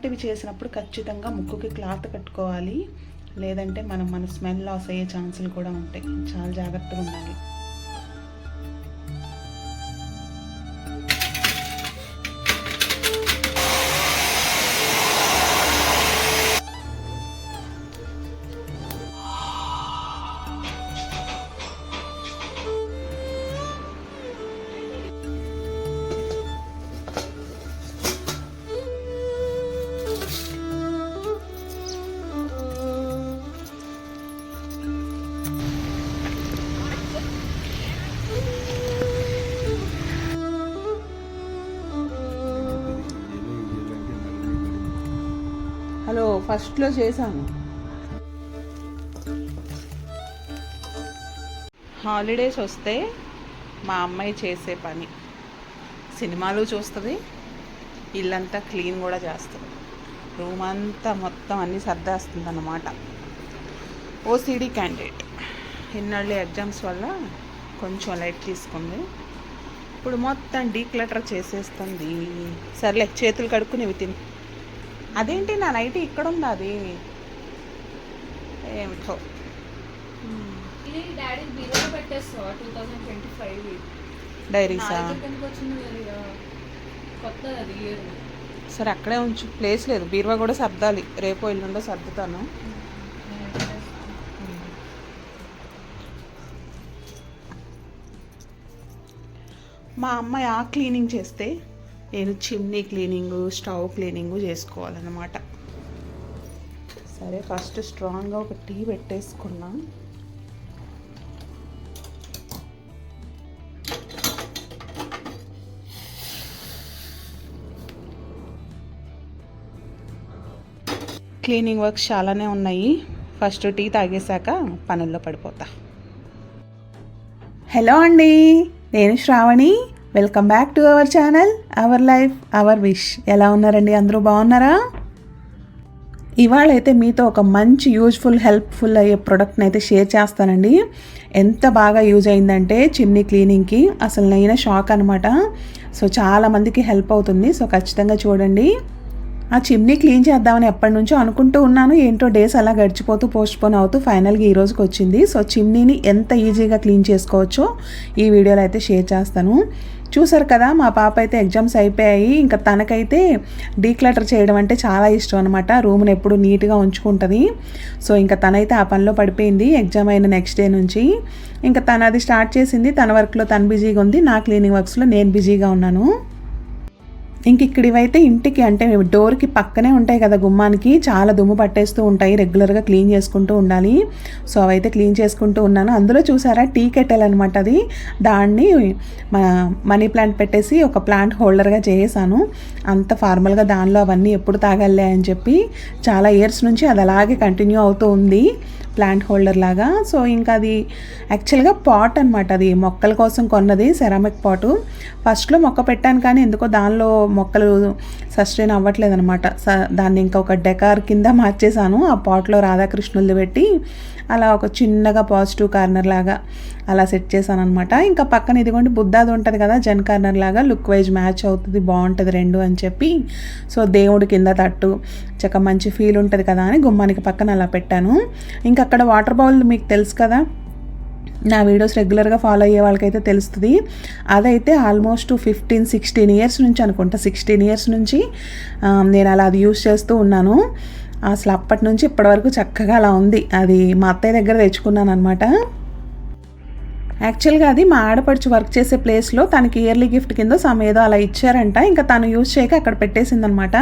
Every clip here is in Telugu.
ఇలాంటివి చేసినప్పుడు ఖచ్చితంగా ముక్కుకి క్లాత్ కట్టుకోవాలి. లేదంటే మనం మన స్మెల్ లాస్ అయ్యే ఛాన్సులు కూడా ఉంటాయి. చాలా జాగ్రత్తగా ఉండాలి. ఫస్ట్లో చేశాను. హాలిడేస్ వస్తే మా అమ్మాయి చేసే పని. సినిమాలు చూస్తుంది ఇల్లంతా క్లీన్ కూడా చేస్తుంది. రూమ్ అంతా మొత్తం అన్నీ సర్దేస్తుంది అన్నమాట ఓసిడి క్యాండిడేట్. ఇన్నాళ్ళు ఎగ్జామ్స్ వల్ల కొంచెం లైట్ తీసుకుంది. ఇప్పుడు మొత్తం డీక్లటర్ చేసేస్తుంది. సర్లే చేతులు కడుక్కుని ఇవి తిని. అదేంటి నా నైట్ ఇక్కడ ఉంది అది? ఏమిటో. డైరీసా? సరే అక్కడే ఉంచు. ప్లేస్ లేదు. బీరువా కూడా సర్దాలి. రేపు ఎల్లుండో సర్దుతాను. మా అమ్మాయి ఆ క్లీనింగ్ చేస్తే నేను చిమ్నీ క్లీనింగు స్టవ్ క్లీనింగు చేసుకోవాలన్నమాట. సరే ఫస్ట్ స్ట్రాంగ్గా ఒక టీ పెట్టేసుకున్నా. క్లీనింగ్ వర్క్స్ చాలానే ఉన్నాయి. ఫస్ట్ టీ తాగేశాక పనుల్లో పడిపోతా. హలో అండి నేను Shravani. Welcome back to our channel our life our wish ఎలా ఉన్నారండి? అందరూ బాగున్నారా? ఇవాళ అయితే మీతో ఒక మంచి యూజ్ఫుల్ హెల్ప్ఫుల్ అయ్యే ప్రోడక్ట్ని అయితే షేర్ చేస్తానండి. ఎంత బాగా యూజ్ అయిందంటే చిమ్నీ క్లీనింగ్కి అసలు నేను షాక్ అనమాట సో చాలామందికి హెల్ప్ అవుతుంది. సో ఖచ్చితంగా చూడండి. ఆ చిమ్నీ క్లీన్ చేద్దామని ఎప్పటి నుంచో అనుకుంటూ ఉన్నాను. ఏంటో డేస్ అలా గడిచిపోతూ పోస్ట్పోన్ అవుతూ ఫైనల్గా ఈ రోజుకి వచ్చింది. సో చిమ్నీని ఎంత ఈజీగా క్లీన్ చేసుకోవచ్చో ఈ వీడియోలో అయితే షేర్ చేస్తాను. చూసారు కదా మా పాప అయితే ఎగ్జామ్స్ అయిపోయాయి. ఇంకా తనకైతే డీక్లటర్ చేయడం అంటే చాలా ఇష్టం అనమాట రూమ్ని ఎప్పుడు నీట్గా ఉంచుకుంటుంది. సో ఇంకా తనైతే ఆ పనిలో పడిపోయింది ఎగ్జామ్ అయిన నెక్స్ట్ డే నుంచి. ఇంకా తను అది స్టార్ట్ చేసింది తన వర్క్లో తను బిజీగా ఉంది. నా క్లీనింగ్ వర్క్స్లో నేను బిజీగా ఉన్నాను. ఇంక ఇక్కడ ఇవైతే ఇంటికి అంటే డోర్కి పక్కనే ఉంటాయి కదా గుమ్మానికి చాలా దుమ్ము పట్టేస్తూ ఉంటాయి రెగ్యులర్గా క్లీన్ చేసుకుంటూ ఉండాలి. సో అవైతే క్లీన్ చేసుకుంటూ ఉన్నాను. అందులో చూసారా టీ కెట్టెల్ అనమాట అది. దాన్ని మన మనీ ప్లాంట్ పెట్టేసి ఒక ప్లాంట్ హోల్డర్గా చేసాను. అంత ఫార్మల్గా దానిలో అవన్నీ ఎప్పుడు తాగాలే అని చెప్పి చాలా ఇయర్స్ నుంచి అది అలాగే కంటిన్యూ అవుతూ ఉంది ప్లాంట్ హోల్డర్ లాగా. సో ఇంకా అది యాక్చువల్గా పాట్ అనమాట అది మొక్కల కోసం కొన్నది సెరామిక్ పాటు. ఫస్ట్లో మొక్క పెట్టాను కానీ ఎందుకో దానిలో మొక్కలు సస్టైన్ అవ్వట్లేదు అనమాట దాన్ని ఇంకా ఒక డెకార్ కింద మార్చేశాను. ఆ పాట్లో రాధాకృష్ణులది పెట్టి అలా ఒక చిన్నగా పాజిటివ్ కార్నర్ లాగా అలా సెట్ చేశాను అనమాట ఇంకా పక్కన ఇదిగోండి బుద్ధాది ఉంటుంది కదా జన్ కార్నర్ లాగా లుక్ వైజ్ మ్యాచ్ అవుతుంది బాగుంటుంది రెండు అని చెప్పి. సో దేవుడి కింద తట్టు చక్క మంచి ఫీల్ ఉంటుంది కదా అని గుమ్మానికి పక్కన అలా పెట్టాను. ఇంకా అక్కడ వాటర్ బౌల్ మీకు తెలుసు కదా నా వీడియోస్ రెగ్యులర్గా ఫాలో అయ్యే వాళ్ళకైతే తెలుస్తుంది. అదైతే ఆల్మోస్ట్ ఫిఫ్టీన్ సిక్స్టీన్ ఇయర్స్ నుంచి అనుకుంటా. సిక్స్టీన్ ఇయర్స్ నుంచి నేను అలా అది యూస్ చేస్తూ ఉన్నాను. అసలు అప్పటి నుంచి ఇప్పటివరకు చక్కగా అలా ఉంది. అది మా అత్తయ్య దగ్గర తెచ్చుకున్నాను అనమాట యాక్చువల్గా అది మా ఆడపడుచు వర్క్ చేసే ప్లేస్లో తనకి ఇయర్లీ గిఫ్ట్ కింద సమ్ ఏదో అలా ఇచ్చారంట. ఇంకా తను యూజ్ చేయక అక్కడ పెట్టేసిందనమాట.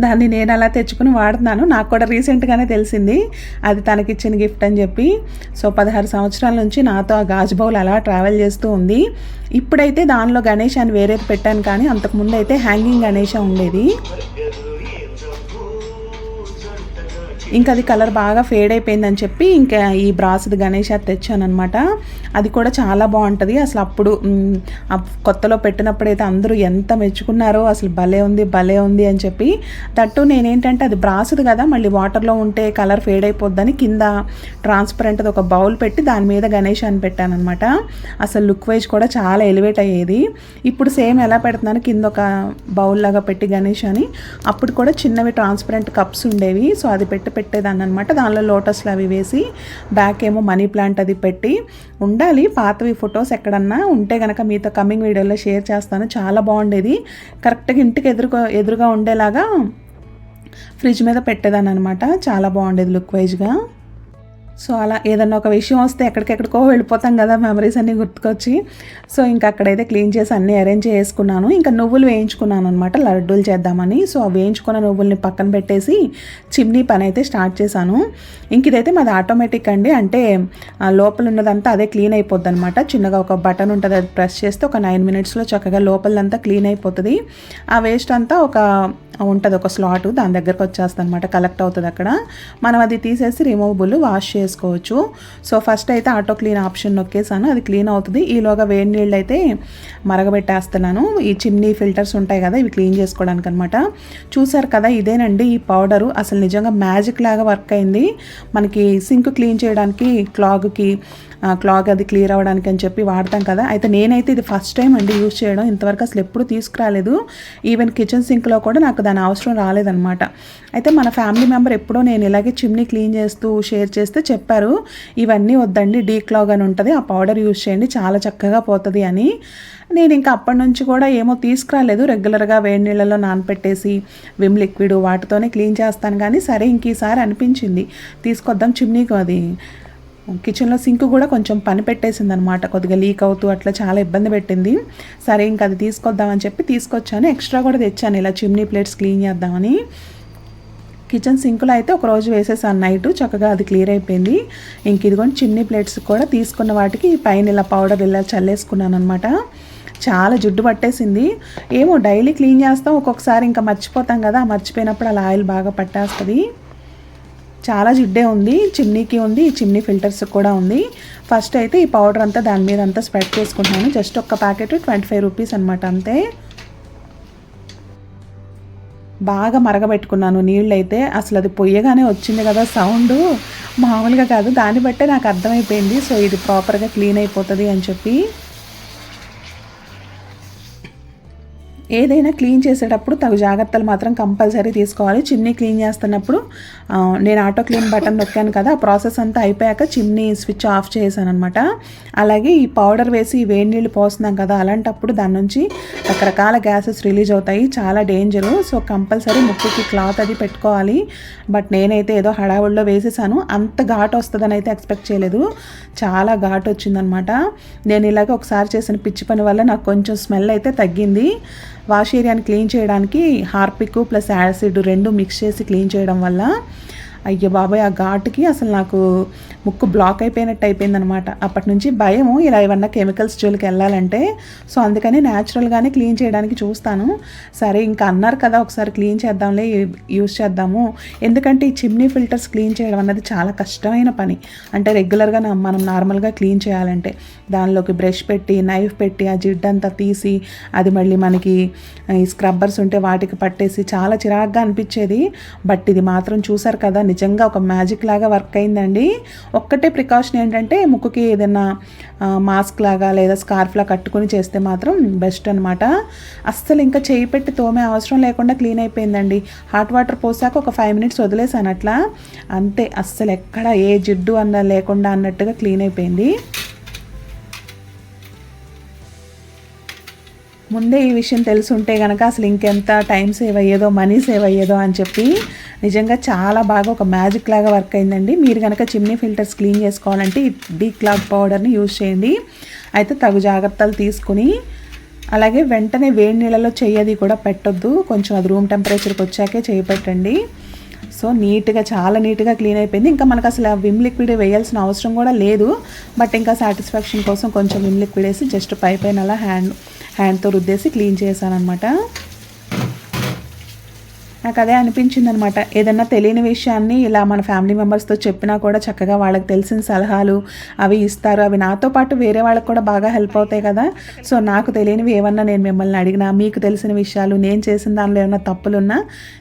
దాన్ని నేను అలా తెచ్చుకుని వాడుతున్నాను. నాకు కూడా రీసెంట్గానే తెలిసింది. అది తనకి ఇచ్చిన గిఫ్ట్ అని చెప్పి. సో పదహారు సంవత్సరాల నుంచి నాతో ఆ గాజు బౌల్ అలా ట్రావెల్ చేస్తూ ఉంది. ఇప్పుడైతే దానిలో గణేష్ అని వేరేది పెట్టాను కానీ అంతకుముందు అయితే హ్యాంగింగ్ గణేష ఉండేది. ఇంకా అది కలర్ బాగా ఫేడ్ అయిపోయిందని చెప్పి ఇంకా ఈ బ్రాస్ది గణేష్ అది తెచ్చానమాట అది కూడా చాలా బాగుంటుంది. అసలు అప్పుడు మ్, కొత్తలో పెట్టినప్పుడైతే అందరూ ఎంత మెచ్చుకున్నారో అసలు భలే ఉంది భలే ఉంది అని చెప్పి. తట్టు నేనేంటంటే అది బ్రాస్ది కదా మళ్ళీ వాటర్లో ఉంటే కలర్ ఫేడ్ అయిపోద్దని కింద ట్రాన్స్పరెంట్ ఒక బౌల్ పెట్టి దాని మీద గణేష్ అని పెట్టాను అనమాట అసలు లుక్ వైజ్ కూడా చాలా ఎలివేట్ అయ్యేది. ఇప్పుడు సేమ్ ఎలా పెడుతున్నాను కింద ఒక బౌల్ లాగా పెట్టి గణేష్ అని. అప్పుడు కూడా చిన్నవి ట్రాన్స్పరెంట్ కప్స్ ఉండేవి. సో అది పెట్టి పెట్టేదాన్ని అనమాట దానిలో లోటస్లు అవి వేసి బ్యాక్ ఏమో మనీ ప్లాంట్ అది పెట్టి ఉండాలి. పాతవి ఫొటోస్ ఎక్కడన్నా ఉంటే కనుక మీతో కమింగ్ వీడియోలో షేర్ చేస్తాను. చాలా బాగుండేది. కరెక్ట్గా ఇంటికి ఎదురుగా ఎదురుగా ఉండేలాగా ఫ్రిడ్జ్ మీద పెట్టేదాన్ని అనమాట చాలా బాగుండేది లుక్ వైజ్గా సో అలా ఏదన్నా ఒక విషయం వస్తే ఎక్కడికెక్కడికో వెళ్ళిపోతాం కదా మెమరీస్ అన్నీ గుర్తుకొచ్చి. సో ఇంకా అక్కడైతే క్లీన్ చేసి అన్నీ అరేంజ్ చేసుకున్నాను. ఇంకా నువ్వులు వేయించుకున్నాను అనమాట లడ్డూలు చేద్దామని. సో ఆ వేయించుకున్న నువ్వుల్ని పక్కన పెట్టేసి చిమ్నీ పని అయితే స్టార్ట్ చేశాను. ఇంక ఇదైతే మాది ఆటోమేటిక్ అండి. అంటే లోపల ఉన్నదంతా అదే క్లీన్ అయిపోద్ది అనమాట చిన్నగా ఒక బటన్ ఉంటుంది అది ప్రెస్ చేస్తే ఒక నైన్ మినిట్స్లో చక్కగా లోపలంతా క్లీన్ అయిపోతుంది. ఆ వేస్ట్ అంతా ఒక ఉంటుంది ఒక స్లాట్ దాని దగ్గరకు వచ్చేస్తుంది అనమాట కలెక్ట్ అవుతుంది అక్కడ. మనం అది తీసేసి రిమూవబుల్ వాష్ చేసుకోవచ్చు. సో ఫస్ట్ అయితే ఆటో క్లీన్ ఆప్షన్ నొక్కేసాను. అది క్లీన్ అవుతుంది. ఈలోగా వేడి నీళ్ళు అయితే మరగబెట్టేస్తున్నాను. ఈ చిన్ని ఫిల్టర్స్ ఉంటాయి కదా ఇవి క్లీన్ చేసుకోవడానికి అనమాట చూసారు కదా ఇదేనండి ఈ పౌడరు. అసలు నిజంగా మ్యాజిక్ లాగా వర్క్ అయింది. మనకి సింక్ క్లీన్ చేయడానికి క్లాగ్కి క్లాగ్ అది క్లియర్ అవ్వడానికి అని చెప్పి వాడతాం కదా. అయితే నేనైతే ఇది ఫస్ట్ టైం అండి యూజ్ చేయడం. ఇంతవరకు అసలు ఎప్పుడు తీసుకురాలేదు. ఈవెన్ కిచెన్ సింక్లో కూడా నాకు దాని అవసరం రాలేదనమాట అయితే మన ఫ్యామిలీ మెంబర్ ఎప్పుడో నేను ఇలాగే చిమ్నీ క్లీన్ చేస్తూ షేర్ చేస్తే చెప్పారు. ఇవన్నీ వద్దండి డీ క్లాగ్ అని ఉంటుంది ఆ పౌడర్ యూజ్ చేయండి చాలా చక్కగా పోతుంది అని. నేను ఇంకా అప్పటి నుంచి కూడా ఏమో తీసుకురాలేదు. రెగ్యులర్గా వేడి నీళ్ళలో నానపెట్టేసి విమ్ లిక్విడ్ వాటితోనే క్లీన్ చేస్తాను. కానీ సరే ఇంక ఈసారి అనిపించింది. తీసుకొద్దాం చిమ్నీకి అది కిచెన్లో సింక్ కూడా కొంచెం పని పెట్టేసింది అనమాట కొద్దిగా లీక్ అవుతూ అట్లా చాలా ఇబ్బంది పెట్టింది. సరే ఇంకా అది తీసుకొద్దామని చెప్పి తీసుకొచ్చాను. ఎక్స్ట్రా కూడా తెచ్చాను. ఇలా చిమ్నీ ప్లేట్స్ క్లీన్ చేద్దామని. కిచెన్ సింక్లో అయితే ఒక రోజు వేసేసాను నైట్. చక్కగా అది క్లియర్ అయిపోయింది. ఇంక ఇదిగోండి చిమ్నీ ప్లేట్స్ కూడా తీసుకున్న వాటికి పైన ఇలా పౌడర్ ఇలా చల్లేసుకున్నాను అనమాట చాలా జిడ్డు పట్టేసింది. ఏమో డైలీ క్లీన్ చేస్తాం ఒక్కొక్కసారి ఇంకా మర్చిపోతాం కదా మర్చిపోయినప్పుడు అలా ఆయిల్ బాగా పట్టేస్తుంది. చాలా జిడ్డే ఉంది చిమ్నీకి ఉంది ఈ చిమ్నీ ఫిల్టర్స్ కూడా ఉంది. ఫస్ట్ అయితే ఈ పౌడర్ అంతా దాని మీద అంతా స్ప్రెడ్ చేసుకుంటున్నాను. జస్ట్ ఒక్క ప్యాకెట్ ట్వంటీ ఫైవ్ రూపీస్ అనమాట అంతే. బాగా మరగబెట్టుకున్నాను నీళ్ళు అయితే అసలు అది పొయ్యగానే వచ్చింది కదా సౌండ్. మామూలుగా కాదు దాన్ని బట్టే నాకు అర్థమైపోయింది. సో ఇది ప్రాపర్గా క్లీన్ అయిపోతుంది అని చెప్పి. ఏదైనా క్లీన్ చేసేటప్పుడు తగు జాగ్రత్తలు మాత్రం కంపల్సరీ తీసుకోవాలి. చిమ్నీ క్లీన్ చేస్తున్నప్పుడు నేను ఆటో క్లీన్ బటన్ నొక్కాను కదా ఆ ప్రాసెస్ అంతా అయిపోయాక చిమ్నీ స్విచ్ ఆఫ్ చేశాను అనమాట అలాగే ఈ పౌడర్ వేసి వేడి నీళ్ళు పోస్తున్నాం కదా అలాంటప్పుడు దాని నుంచి రకరకాల గ్యాసెస్ రిలీజ్ అవుతాయి. చాలా డేంజరు. సో కంపల్సరీ ముక్కుకి క్లాత్ అది పెట్టుకోవాలి. బట్ నేనైతే ఏదో హడావుడిలో వేసేసాను. అంత ఘాటు వస్తుందని అయితే ఎక్స్పెక్ట్ చేయలేదు. చాలా ఘాటు వచ్చిందనమాట నేను ఇలాగ ఒకసారి చేసిన పిచ్చి పని వల్ల నాకు కొంచెం స్మెల్ అయితే తగ్గింది. వాష్ ఏరియాని క్లీన్ చేయడానికి హార్పిక్ ప్లస్ యాసిడ్ రెండు మిక్స్ చేసి క్లీన్ చేయడం వల్ల అయ్యో బాబాయ్ ఆ ఘాటుకి అసలు నాకు ముక్కు బ్లాక్ అయిపోయినట్టు అయిపోయిందనమాట అప్పటి నుంచి భయము ఇలా ఏమన్నా కెమికల్స్ జోలికి వెళ్ళాలంటే సో అందుకని న్యాచురల్గానే క్లీన్ చేయడానికి చూస్తాను. సరే ఇంకా అన్నారు కదా ఒకసారి క్లీన్ చేద్దాంలే యూస్ చేద్దాము. ఎందుకంటే ఈ చిమ్నీ ఫిల్టర్స్ క్లీన్ చేయడం అన్నది చాలా కష్టమైన పని. అంటే రెగ్యులర్గా మనం నార్మల్గా క్లీన్ చేయాలంటే దానిలోకి బ్రష్ పెట్టి నైఫ్ పెట్టి ఆ జిడ్డంతా తీసి అది మళ్ళీ మనకి ఈ స్క్రబ్బర్స్ ఉంటే వాటికి పట్టేసి చాలా చిరాగ్గా అనిపించేది. బట్ ఇది మాత్రం చూసారు కదా నిజంగా ఒక మ్యాజిక్ లాగా వర్క్ అయిందండి. ఒక్కటే ప్రికాషన్ ఏంటంటే ముక్కుకి ఏదైనా మాస్క్ లాగా లేదా స్కార్ఫ్లా కట్టుకొని చేస్తే మాత్రం బెస్ట్ అనమాట అస్సలు ఇంకా చేయి పెట్టి తోమే అవసరం లేకుండా క్లీన్ అయిపోయిందండి. హాట్ వాటర్ పోసాక ఒక ఫైవ్ మినిట్స్ వదిలేసాను అట్లా. అంతే అస్సలు ఎక్కడ ఏ జిడ్డు అన్న లేకుండా అన్నట్టుగా క్లీన్ అయిపోయింది. ముందే ఈ విషయం తెలుసుంటే కనుక అసలు ఇంకెంత టైం సేవ్ అయ్యేదో మనీ సేవ్ అయ్యేదో అని చెప్పి నిజంగా చాలా బాగా ఒక మ్యాజిక్ లాగా వర్క్ అయిందండి. మీరు కనుక చిమ్నీ ఫిల్టర్స్ క్లీన్ చేసుకోవాలంటే ఈ డీ క్లాక్ పౌడర్ని యూజ్ చేయండి. అయితే తగు జాగ్రత్తలు తీసుకుని అలాగే వెంటనే వేడి నీళ్ళలో చెయ్యది కూడా పెట్టొద్దు. కొంచెం అది రూమ్ టెంపరేచర్కి వచ్చాకే చేయి పెట్టండి. సో నీట్గా చాలా నీట్గా క్లీన్ అయిపోయింది. ఇంకా మనకు అసలు ఆ విమ్ లిక్విడ్ వేయాల్సిన అవసరం కూడా లేదు. బట్ ఇంకా సాటిస్ఫాక్షన్ కోసం కొంచెం విమ్ లిక్విడ్ వేసి జస్ట్ పై పైన అలా హ్యాండ్ హ్యాండ్తో రుద్దేసి క్లీన్ చేశానమాట నాకు అదే అనిపించింది అనమాట ఏదన్నా తెలియని విషయాన్ని ఇలా మన ఫ్యామిలీ మెంబర్స్తో చెప్పినా కూడా చక్కగా వాళ్ళకి తెలిసిన సలహాలు అవి ఇస్తారు. అవి నాతో పాటు వేరే వాళ్ళకి కూడా బాగా హెల్ప్ అవుతాయి కదా. సో నాకు తెలియనివి ఏమన్నా నేను మిమ్మల్ని అడిగినా మీకు తెలిసిన విషయాలు నేను చేసిన దానిలో ఏమైనా తప్పులున్నా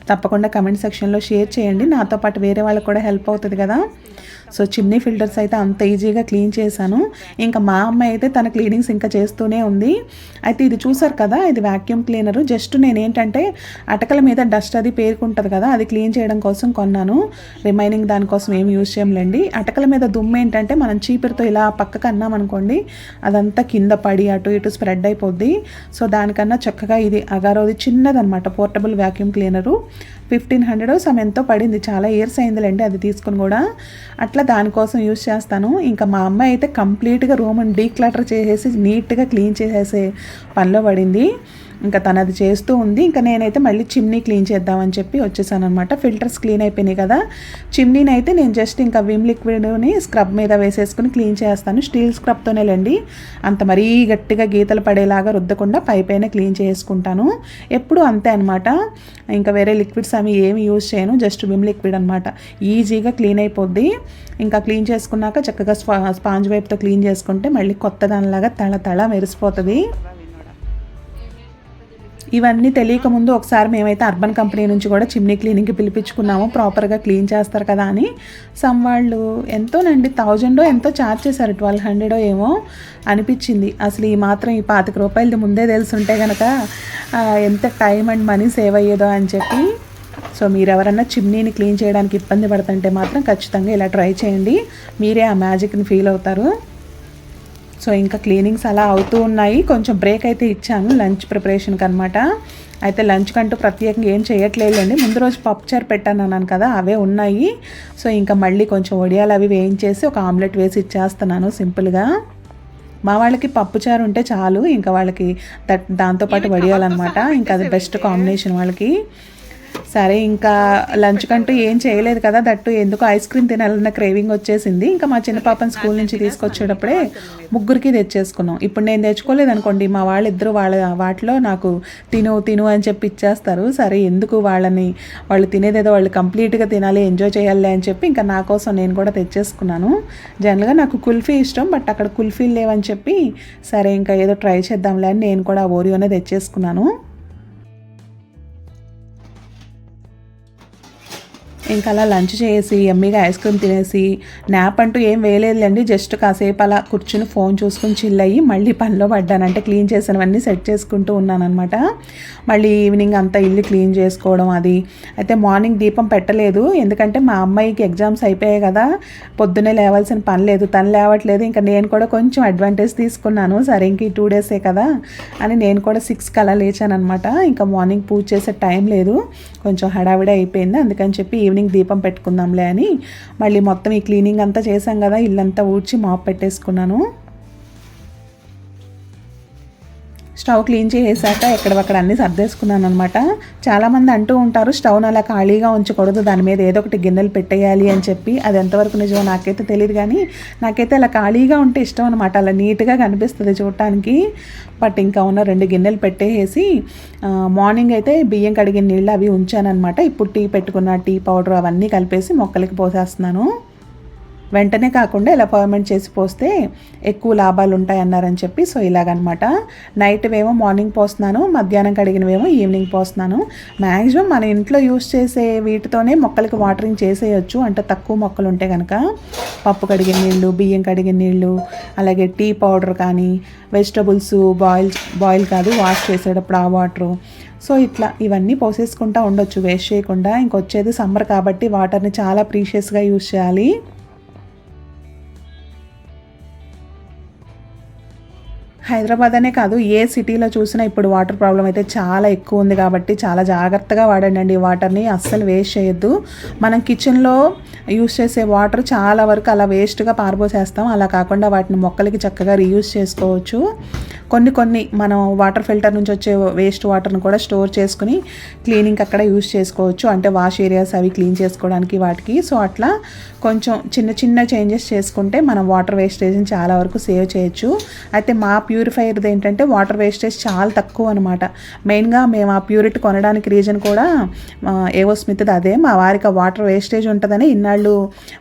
తప్పకుండా కమెంట్ సెక్షన్లో షేర్ చేయండి. నాతో పాటు వేరే వాళ్ళకి కూడా హెల్ప్ అవుతుంది కదా. సో చిమ్నీ ఫిల్టర్స్ అయితే అంత ఈజీగా క్లీన్ చేశాను. ఇంకా మా అమ్మ అయితే తన క్లీనింగ్స్ ఇంకా చేస్తూనే ఉంది. అయితే ఇది చూసారు కదా ఇది వ్యాక్యూమ్ క్లీనర్ జస్ట్ నేను ఏంటంటే అటకల మీద డస్ట్ అది పేరుకుంటుంది కదా అది క్లీన్ చేయడం కోసం కొన్నాను. రిమైనింగ్ దానికోసం ఏం యూజ్ చేయలేండి అటకల మీద దుమ్ము ఏంటంటే మనం చీపురుతో ఇలా పక్కకు అన్నాం అనుకోండి అదంతా కింద పడి అటు ఇటు స్ప్రెడ్ అయిపోద్ది. సో దానికన్నా చక్కగా ఇది అగారోది చిన్నదనమాట portable vacuum cleaner fifteen hundred some ఎంతో పడింది. చాలా ఇయర్స్ అయిందిలేండి అది తీసుకుని కూడా. అట్లా దానికోసం యూస్ చేస్తాను. ఇంకా మా అమ్మాయి అయితే కంప్లీట్గా రూమ్ డీక్లటర్ చేసేసి నీట్గా క్లీన్ చేసేసే పనిలో పడింది. ఇంకా తనది చేస్తూ ఉంది. ఇంకా నేనైతే మళ్ళీ చిమ్నీ క్లీన్ చేద్దామని చెప్పి వచ్చేసాను అనమాట ఫిల్టర్స్ క్లీన్ అయిపోయినాయి కదా. చిమ్నీని అయితే నేను జస్ట్ ఇంకా విమ్ లిక్విడ్ని స్క్రబ్ మీద వేసేసుకుని క్లీన్ చేస్తాను. స్టీల్ స్క్రబ్తోనే లేండి. అంత మరీ గట్టిగా గీతలు పడేలాగా రుద్దకుండా పై పైన క్లీన్ చేసుకుంటాను. ఎప్పుడు అంతే అనమాట ఇంకా వేరే లిక్విడ్స్ అవి ఏమి యూజ్ చేయను. జస్ట్ విమ్ లిక్విడ్ అనమాట ఈజీగా క్లీన్ అయిపోద్ది. ఇంకా క్లీన్ చేసుకున్నాక చక్కగా స్పా స్పాంజ్ వైపుతో క్లీన్ చేసుకుంటే మళ్ళీ కొత్త దానిలాగా తళ తళ మెరిసిపోతుంది. ఇవన్నీ తెలియక ముందు ఒకసారి మేమైతే అర్బన్ కంపెనీ నుంచి కూడా చిమ్నీ క్లీనింగ్కి పిలిపించుకున్నాము. ప్రాపర్గా క్లీన్ చేస్తారు కదా అని. సమ్ వాళ్ళు ఎంతోనండి థౌజండో ఎంతో ఛార్జ్ చేశారు ట్వెల్వ్ హండ్రెడో ఏమో అనిపించింది. అసలు ఈ మాత్రం ఈ పాతిక రూపాయలది ముందే తెలుసుంటే కనుక ఎంత టైం అండ్ మనీ సేవ్ అయ్యేదో అని చెప్పి. సో మీరు ఎవరన్నా చిమ్నీని క్లీన్ చేయడానికి ఇబ్బంది పడుతుంటే మాత్రం ఖచ్చితంగా ఇలా ట్రై చేయండి. మీరే ఆ మ్యాజిక్ని ఫీల్ అవుతారు. సో ఇంకా క్లీనింగ్స్ అలా అవుతూ ఉన్నాయి. కొంచెం బ్రేక్ అయితే ఇచ్చాను లంచ్ ప్రిపరేషన్కి అనమాట అయితే లంచ్ కంటూ ప్రత్యేకంగా ఏం చేయట్లేదండి ముందు రోజు పప్పుచారు పెట్టాను అన్నాను కదా అవే ఉన్నాయి. సో ఇంకా మళ్ళీ కొంచెం వడియాలు అవి వేయించేసి ఒక ఆమ్లెట్ వేసి ఇచ్చేస్తున్నాను సింపుల్గా. మా వాళ్ళకి పప్పుచారు ఉంటే చాలు ఇంకా వాళ్ళకి దట్ దాంతోపాటు వడియాలన్నమాట ఇంకా అది బెస్ట్ కాంబినేషన్ వాళ్ళకి. సరే ఇంకా లంచ్ కంటూ ఏం చేయలేదు కదా దట్టు ఎందుకు ఐస్ క్రీమ్ తినాలన్న క్రేవింగ్ వచ్చేసింది. ఇంకా మా చిన్న పాపని స్కూల్ నుంచి తీసుకొచ్చేటప్పుడే ముగ్గురికి తెచ్చేసుకున్నాం. ఇప్పుడు నేను తెచ్చుకోలేదు అనుకోండి మా వాళ్ళిద్దరూ వాళ్ళ వాటిలో నాకు తిను తిను అని చెప్పి ఇచ్చేస్తారు. సరే ఎందుకు వాళ్ళని వాళ్ళు తినేదేదో వాళ్ళు కంప్లీట్గా తినాలి ఎంజాయ్ చేయాలి అని చెప్పి ఇంకా నా కోసం నేను కూడా తెచ్చేసుకున్నాను. జనరల్గా నాకు కుల్ఫీ ఇష్టం బట్ అక్కడ కుల్ఫీలు లేవని చెప్పి సరే ఇంకా ఏదో ట్రై చేద్దాంలే అని నేను కూడా ఓరియోనే తెచ్చేసుకున్నాను. ఇంకా అలా లంచ్ చేసి ఎమ్మిగా ఐస్ క్రీమ్ తినేసి నాప్ అంటూ ఏం వేయలేదులేండి. జస్ట్ కాసేపు అలా కూర్చుని ఫోన్ చూసుకుని చిల్ అయ్యి మళ్ళీ పనిలో పడ్డాను. అంటే క్లీన్ చేసినవన్నీ సెట్ చేసుకుంటూ ఉన్నానమాట మళ్ళీ ఈవినింగ్ అంతా ఇల్లు క్లీన్ చేసుకోవడం అది. అయితే మార్నింగ్ దీపం పెట్టలేదు. ఎందుకంటే మా అమ్మాయికి ఎగ్జామ్స్ అయిపోయాయి కదా. పొద్దున్నే లేవాల్సిన పని లేదు. తను లేవట్లేదు. ఇంకా నేను కూడా కొంచెం అడ్వాంటేజ్ తీసుకున్నాను. సరే ఇంక ఈ టూ డేసే కదా అని నేను కూడా సిక్స్కి అలా లేచాను అనమాట ఇంకా మార్నింగ్ పూజ చేసే టైం లేదు. కొంచెం హడావిడి అయిపోయింది. అందుకని చెప్పి ఈవినింగ్ దీపం పెట్టుకుందాంలే అని మళ్ళీ మొత్తం ఈ క్లీనింగ్ అంతా చేశాం కదా ఇల్లంతా ఊడ్చి మాప్ పెట్టేసుకున్నాను. స్టవ్ క్లీన్ చేసాక ఎక్కడక్కడ అన్ని సర్దేసుకున్నాను అనమాట చాలామంది అంటూ ఉంటారు స్టవ్ను అలా ఖాళీగా ఉంచకూడదు దాని మీద ఏదో ఒకటి గిన్నెలు పెట్టేయాలి అని చెప్పి. అది ఎంతవరకు నిజమో నాకైతే తెలియదు కానీ నాకైతే అలా ఖాళీగా ఉంటే ఇష్టం అనమాట అలా నీట్గా కనిపిస్తుంది చూడటానికి. బట్ ఇంకా ఉన్న రెండు గిన్నెలు పెట్టేసి మార్నింగ్ అయితే బియ్యం కడిగిన నీళ్ళు అవి ఉంచానమాట ఇప్పుడు టీ పెట్టుకున్న టీ పౌడర్ అవన్నీ కలిపేసి మొక్కలకి పోసేస్తున్నాను. వెంటనే కాకుండా ఇలా పర్మెంట్ చేసి పోస్తే ఎక్కువ లాభాలు ఉంటాయి అన్నారని చెప్పి సో ఇలాగనమాట. నైట్ ఏమో మార్నింగ్ పోస్తున్నాను మధ్యాహ్నం కడిగినవేమో ఈవినింగ్ పోస్తున్నాను. మ్యాక్సిమం మన ఇంట్లో యూస్ చేసే వీటితోనే మొక్కలకి వాటరింగ్ చేసేయచ్చు అంటే తక్కువ మొక్కలు ఉంటే కనుక పప్పు కడిగిన నీళ్ళు బియ్యం కడిగిన నీళ్ళు అలాగే టీ పౌడర్ కానీ వెజిటబుల్స్ బాయిల్ బాయిల్ కాదు వాష్ చేసేటప్పుడు ఆ వాటరు సో ఇట్లా ఇవన్నీ పోసేసుకుంటా ఉండొచ్చు వేస్ట్ చేయకుండా. ఇంకొచ్చేది సమ్మర్ కాబట్టి వాటర్ని చాలా ప్రీషియస్గా యూస్ చేయాలి. హైదరాబాద్ అనే కాదు ఏ సిటీలో చూసినా ఇప్పుడు వాటర్ ప్రాబ్లం అయితే చాలా ఎక్కువ ఉంది కాబట్టి చాలా జాగ్రత్తగా వాడండి. అండి వాటర్ని అస్సలు వేస్ట్ చేయొద్దు. మనం కిచెన్లో యూస్ చేసే వాటర్ చాలా వరకు అలా వేస్ట్గా పారబోసేస్తాం. అలా కాకుండా వాటిని మొక్కలకి చక్కగా రీయూస్ చేసుకోవచ్చు. కొన్ని కొన్ని మనం వాటర్ ఫిల్టర్ నుంచి వచ్చే వేస్ట్ వాటర్ని కూడా స్టోర్ చేసుకుని క్లీనింగ్ అక్కడ యూస్ చేసుకోవచ్చు. అంటే వాష్ ఏరియాస్ అవి క్లీన్ చేసుకోవడానికి వాటికి. సో అట్లా కొంచెం చిన్న చిన్న చేంజెస్ చేసుకుంటే మనం వాటర్ వేస్టేజ్ని చాలా వరకు సేవ్ చేయొచ్చు. అయితే మా ప్యూరిఫైర్ది ఏంటంటే వాటర్ వేస్టేజ్ చాలా తక్కువ అనమాట మెయిన్గా మేము ఆ ప్యూరిటీ కొనడానికి రీజన్ కూడా ఏవో స్మిత్ది అదే. మా వారికి ఆ వాటర్ వేస్టేజ్ ఉంటుందని ఇన్నాళ్ళు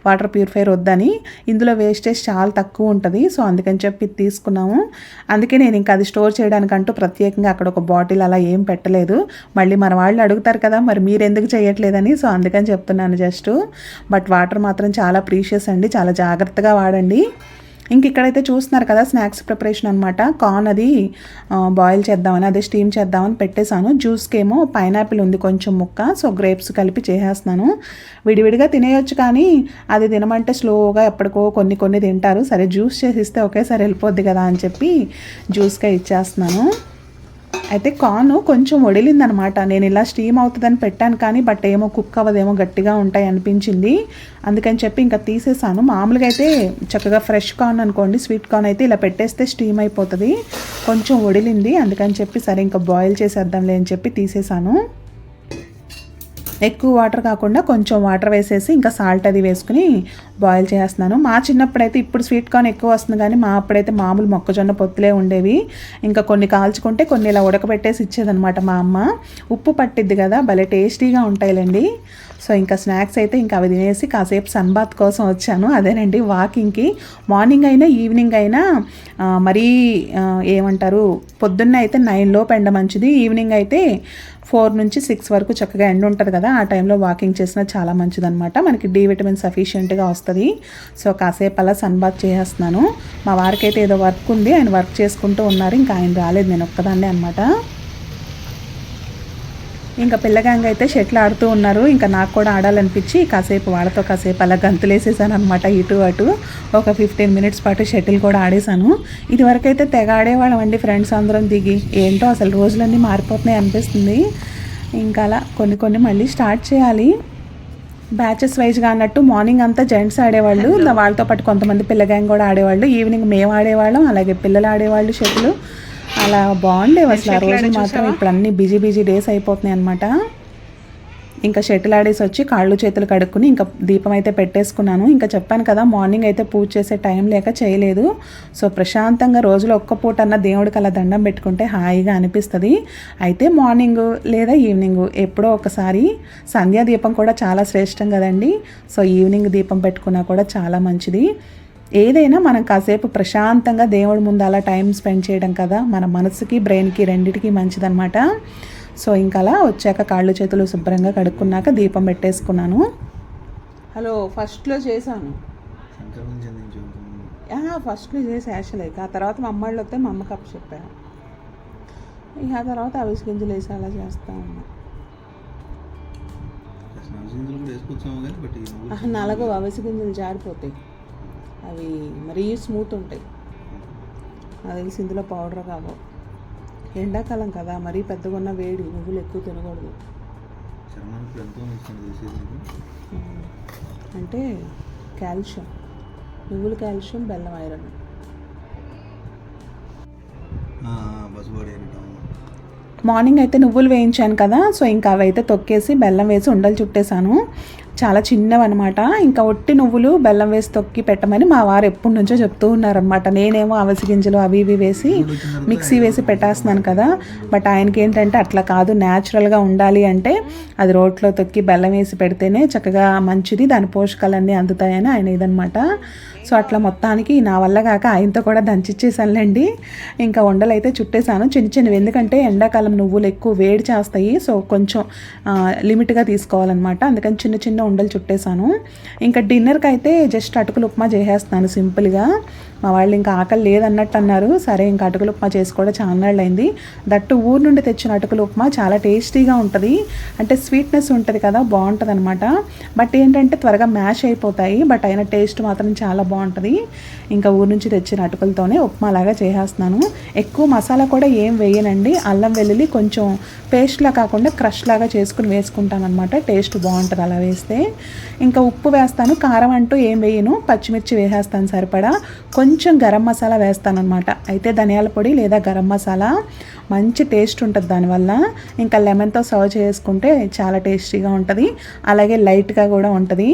వాటర్ ప్యూరిఫైర్ వద్దని. ఇందులో వేస్టేజ్ చాలా తక్కువ ఉంటుంది. సో అందుకని చెప్పి తీసుకున్నాము. అందుకే నేను ఇంకా అది స్టోర్ చేయడానికంటూ ప్రత్యేకంగా అక్కడ ఒక బాటిల్ అలా ఏం పెట్టలేదు. మళ్ళీ మన వాళ్ళు అడుగుతారు కదా మరి మీరు ఎందుకు చేయట్లేదని. సో అందుకని చెప్తున్నాను జస్ట్. బట్ వాటర్ మాత్రం చాలా ప్రీషియస్ అండి. చాలా జాగ్రత్తగా వాడండి. ఇంక ఇక్కడైతే చూస్తున్నారు కదా స్నాక్స్ ప్రిపరేషన్ అనమాట కార్న్ అది బాయిల్ చేద్దామని అదే స్టీమ్ చేద్దామని పెట్టేశాను. జ్యూస్కేమో పైనాపిల్ ఉంది కొంచెం ముక్క సో గ్రేప్స్ కలిపి చేసేస్తున్నాను. విడివిడిగా తినేయొచ్చు కానీ అది తినమంటే స్లోగా ఎప్పటికో కొన్ని కొన్ని తింటారు. సరే జ్యూస్ చేసి ఇస్తే ఒకేసారి వెళ్ళిపోద్ది కదా అని చెప్పి జ్యూస్గా ఇచ్చేస్తున్నాను. అయితే కాను కొంచెం వడిలిందనమాట. నేను ఇలా స్టీమ్ అవుతుందని పెట్టాను కానీ బట్ ఏమో కుక్ అవ్వదేమో గట్టిగా ఉంటాయి అనిపించింది. అందుకని చెప్పి ఇంకా తీసేసాను. మామూలుగా అయితే చక్కగా ఫ్రెష్ కార్న్ అనుకోండి స్వీట్ కార్న్ అయితే ఇలా పెట్టేస్తే స్టీమ్ అయిపోతుంది. కొంచెం వడిలింది. అందుకని చెప్పి సరే ఇంకా బాయిల్ చేసేద్దాంలే అని చెప్పి తీసేసాను. ఎక్కువ వాటర్ కాకుండా కొంచెం వాటర్ వేసేసి ఇంకా సాల్ట్ అది వేసుకుని బాయిల్ చేస్తున్నాను. మా చిన్నప్పుడైతే ఇప్పుడు స్వీట్ కార్న్ ఎక్కువ వస్తుంది కానీ మా అప్పుడైతే మామూలు మొక్కజొన్న పొత్తులే ఉండేవి. ఇంకా కొన్ని కాల్చుకుంటే కొన్ని ఇలా ఉడకబెట్టేసి ఇచ్చేదనమాట మా అమ్మ. ఉప్పు పట్టిద్ది కదా భలే టేస్టీగా ఉంటాయిలేండి. సో ఇంకా స్నాక్స్ అయితే ఇంకా అవి తినేసి కాసేపు సన్బాత్ కోసం వచ్చాను. అదేనండి వాకింగ్కి. మార్నింగ్ అయినా ఈవినింగ్ అయినా మరీ ఏమంటారు పొద్దున్న అయితే నైన్ లోపు ఎండ మంచిది ఈవినింగ్ అయితే ఫోర్ నుంచి సిక్స్ వరకు చక్కగా ఎండ్ ఉంటుంది కదా ఆ టైంలో వాకింగ్ చేసినా చాలా మంచిదనమాట మనకి డి విటమిన్ సఫిషియెంట్గా వస్తుంది. సో కాసేపు అలా సన్బాత్ చేసేస్తున్నాను. మా వారికి అయితే ఏదో వర్క్ ఉంది ఆయన వర్క్ చేసుకుంటూ ఉన్నారు ఇంకా ఆయన రాలేదు నేను ఒక్కదాన్నే అనమాట ఇంకా పిల్లగాంగ అయితే షెట్లు ఆడుతూ ఉన్నారు. ఇంకా నాకు కూడా ఆడాలనిపించి కాసేపు వాళ్ళతో కాసేపు అలా గంతులేసేసాను అనమాట ఇటు అటు. ఒక ఫిఫ్టీన్ మినిట్స్ పాటు షటిల్ కూడా ఆడేశాను. ఇది వరకైతే తెగ ఆడేవాళ్ళం అండి ఫ్రెండ్స్ అందరం దిగి. ఏంటో అసలు రోజులన్నీ మారిపోతున్నాయి అనిపిస్తుంది. ఇంకా అలా కొన్ని కొన్ని మళ్ళీ స్టార్ట్ చేయాలి. బ్యాచెస్ వైజ్గా అన్నట్టు మార్నింగ్ అంతా జెంట్స్ ఆడేవాళ్ళు. వాళ్ళతో పాటు కొంతమంది పిల్ల గ్యాంగ్ కూడా ఆడేవాళ్ళు. ఈవినింగ్ మేము ఆడేవాళ్ళం. అలాగే పిల్లలు ఆడేవాళ్ళు షటిల్. అలా బాగుండేవి అసలు ఆ రోజు మాత్రం ఇప్పుడు అన్ని బిజీ బిజీ డేస్ అయిపోతున్నాయి అనమాట ఇంకా షటిల్ ఆడేసి వచ్చి కాళ్ళు చేతులు కడుక్కుని ఇంకా దీపం అయితే పెట్టేసుకున్నాను. ఇంకా చెప్పాను కదా మార్నింగ్ అయితే పూజ చేసే టైం లేక చేయలేదు. సో ప్రశాంతంగా రోజులో ఒక్క పూట అన్న దేవుడికి అలా దండం పెట్టుకుంటే హాయిగా అనిపిస్తుంది. అయితే మార్నింగ్ లేదా ఈవినింగ్ ఎప్పుడో ఒకసారి సంధ్యా దీపం కూడా చాలా శ్రేష్టం కదండి. సో ఈవినింగ్ దీపం పెట్టుకున్నా కూడా చాలా మంచిది. ఏదైనా మనం కాసేపు ప్రశాంతంగా దేవుడి ముందు అలా టైం స్పెండ్ చేయడం కదా మన మనసుకి బ్రెయిన్కి రెండిటికి మంచిదన్నమాట. సో ఇంకా అలా వచ్చాక కాళ్ళు చేతులు శుభ్రంగా కడుక్కున్నాక దీపం పెట్టేసుకున్నాను. హలో ఫస్ట్లో చేశాను. ఫస్ట్లో చేసి యాక్చువల్గా ఆ తర్వాత మా అమ్మాళ్ళు వస్తే మా అమ్మకి అప్పు చెప్పాను ఇక ఆ తర్వాత అవిసి గింజలు వేసి అలా చేస్తా ఉన్నా. నలగవు అవిసి గింజలు జారిపోతాయి. అవి మరీ స్మూత్ ఉంటాయి. నాకు తెలిసి ఇందులో పౌడర్ కావు. ఎండాకాలం కదా మరీ పెద్దగా ఉన్న వేడి నువ్వులు ఎక్కువ తినకూడదు. అంటే కాల్షియం. నువ్వులు కాల్షియం బెల్లం ఐరన్. మార్నింగ్ అయితే నువ్వులు వేయించాను కదా సో ఇంకా అవైతే తొక్కేసి బెల్లం వేసి ఉండలు చుట్టేశాను. చాలా చిన్నవి అనమాట ఇంకా ఒట్టి నువ్వులు బెల్లం వేసి తొక్కి పెట్టమని మా వారు ఎప్పటి నుంచో చెప్తూ ఉన్నారనమాట నేనేమో అవిసి గింజలు అవి ఇవి వేసి మిక్సీ వేసి పెట్టేస్తున్నాను కదా. బట్ ఆయనకి ఏంటంటే అట్లా కాదు. న్యాచురల్గా ఉండాలి అంటే అది రోట్లో తొక్కి బెల్లం వేసి పెడితేనే చక్కగా మంచిది. దాని పోషకాలన్నీ అందుతాయని ఆయన ఇదనమాట సో అట్లా మొత్తానికి నా వల్ల కాక ఆయనతో కూడా దంచిచ్చేసానులేండి ఇంకా ఉండలు అయితే చుట్టేసాను చిన్న చిన్నవి. ఎందుకంటే ఎండాకాలం నువ్వులు ఎక్కువ వేడి చేస్తాయి. సో కొంచెం లిమిట్గా తీసుకోవాలన్నమాట. అందుకని చిన్న చిన్న ఉండలు చుట్టేసాను ఇంకా డిన్నర్కి అయితే జస్ట్ అటుకులు ఉప్మా చేసేస్తున్నాను సింపుల్గా. మా వాళ్ళు ఇంకా ఆకలి లేదన్నట్టు అన్నారు. సరే ఇంకా అటుకులు ఉప్మా చేసి కూడా చాలా అయింది దట్టు ఊరు నుండి తెచ్చిన అటుకులు ఉప్మా చాలా టేస్టీగా ఉంటుంది. అంటే స్వీట్నెస్ ఉంటుంది కదా బాగుంటుంది అనమాట బట్ ఏంటంటే త్వరగా మ్యాష్ అయిపోతాయి. బట్ అయిన టేస్ట్ మాత్రం చాలా బాగుంటుంది. ఇంకా ఊరు నుంచి తెచ్చిన అటుకులతోనే ఉప్మా లాగా చేసేస్తున్నాను. ఎక్కువ మసాలా కూడా ఏం వేయనండి. అల్లం వెల్లుల్లి కొంచెం పేస్ట్లా కాకుండా క్రష్ లాగా చేసుకుని వేసుకుంటాను అనమాట టేస్ట్ బాగుంటుంది అలా వేస్తే. వేస్తే ఇంకా ఉప్పు వేస్తాను కారం అంటూ ఏం వేయను పచ్చిమిర్చి వేసేస్తాను సరిపడా. కొంచెం గరం మసాలా వేస్తాను అనమాట అయితే ధనియాల పొడి లేదా గరం మసాలా మంచి టేస్ట్ ఉంటుంది దానివల్ల. ఇంకా లెమన్తో సర్వ్ చేసుకుంటే చాలా టేస్టీగా ఉంటుంది. అలాగే లైట్గా కూడా ఉంటుంది.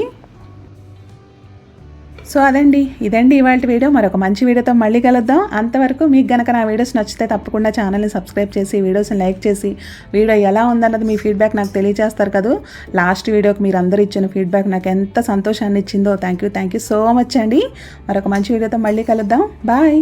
సో అదండి. ఇదండి ఇవాళ వీడియో. మరొక మంచి వీడియోతో మళ్ళీ కలుద్దాం. అంతవరకు మీకు గనక నా వీడియోస్ నచ్చితే తప్పకుండా ఛానల్ని సబ్స్క్రైబ్ చేసి వీడియోస్ని లైక్ చేసి వీడియో ఎలా ఉందన్నది మీ ఫీడ్బ్యాక్ నాకు తెలియజేస్తారు కదా. లాస్ట్ వీడియోకి మీరు అందరూ ఇచ్చిన ఫీడ్బ్యాక్ నాకు ఎంత సంతోషాన్ని ఇచ్చిందో. Thank you thank you so much అండి. మరొక మంచి వీడియోతో మళ్ళీ కలుద్దాం. బాయ్.